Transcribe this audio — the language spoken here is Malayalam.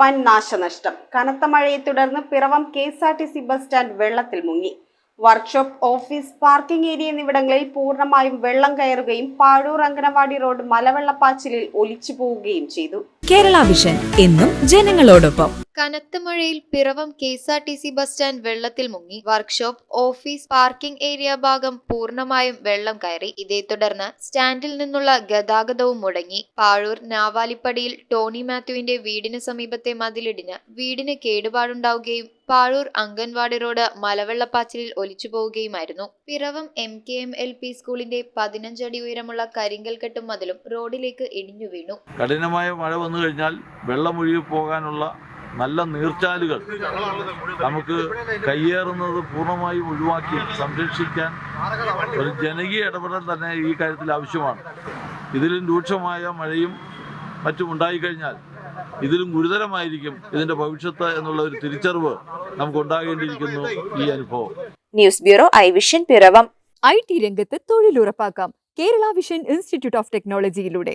വൻ നാശനഷ്ടം. കനത്ത മഴയെ തുടർന്ന് Piravom K S R T C bus stand വെള്ളത്തിൽ മുങ്ങി. വർക്ക്ഷോപ്പ് ഓഫീസ് പാർക്കിംഗ് ഏരിയ എന്നിവിടങ്ങളിൽ പൂർണമായും വെള്ളം കയറുകയും പാഴൂർ അങ്കനവാടി റോഡ് മലവെള്ളപ്പാച്ചിലിൽ ഒലിച്ചു പോവുകയും ചെയ്തു. കേരള വിഷൻ എന്നും ജനങ്ങളോടൊപ്പം. കനത്ത മഴയിൽ Piravom K S R T C bus stand വെള്ളത്തിൽ മുങ്ങി. വർക്ക്ഷോപ്പ് ഓഫീസ് പാർക്കിംഗ് ഏരിയ ഭാഗം പൂർണമായും വെള്ളം കയറി. ഇതേ തുടർന്ന് സ്റ്റാൻഡിൽ നിന്നുള്ള ഗതാഗതവും മുടങ്ങി. പാഴൂർ നാവാലിപ്പടിയിൽ ടോണി മാത്യുവിന്റെ വീടിന് സമീപത്തെ മതിലിടിഞ്ഞ് വീടിന് കേടുപാടുണ്ടാവുകയും പാഴൂർ അംഗൻവാടി റോഡ് മലവെള്ളപ്പാച്ചിലിൽ ഒലിച്ചു പോവുകയുമായിരുന്നു Piravom M K M L P സ്കൂളിന്റെ പതിനഞ്ചടി ഉയരമുള്ള കരിങ്കൽ കെട്ടും മതിലും റോഡിലേക്ക് ഇടിഞ്ഞു വീണു കഠിനമായ മഴ വന്നു കഴിഞ്ഞാൽ വെള്ളം ഒഴുകി പോകാനുള്ള നല്ല നീർച്ചാലുകൾ നമുക്ക് കയ്യേറുന്നത് പൂർണമായും ഒഴിവാക്കി സംരക്ഷിക്കാൻ ഒരു ജനകീയ ഇടപെടൽ തന്നെ ഈ കാര്യത്തിൽ ആവശ്യമാണ്. ഇതിലും രൂക്ഷമായ മഴയും മറ്റും ഉണ്ടായിക്കഴിഞ്ഞാൽ ഇതിലും ഗുരുതരമായിരിക്കും ഇതിന്റെ ഭവിഷ്യത്ത് എന്നുള്ള ഒരു തിരിച്ചറിവ് നമുക്ക് ഉണ്ടാകേണ്ടിയിരിക്കുന്നു ഈ അനുഭവം. News bureau I vision Piravom. I T രംഗത്ത് തൊഴിലുറപ്പാക്കാം. Kerala vision institute of ടെക്നോളജിയിലൂടെ.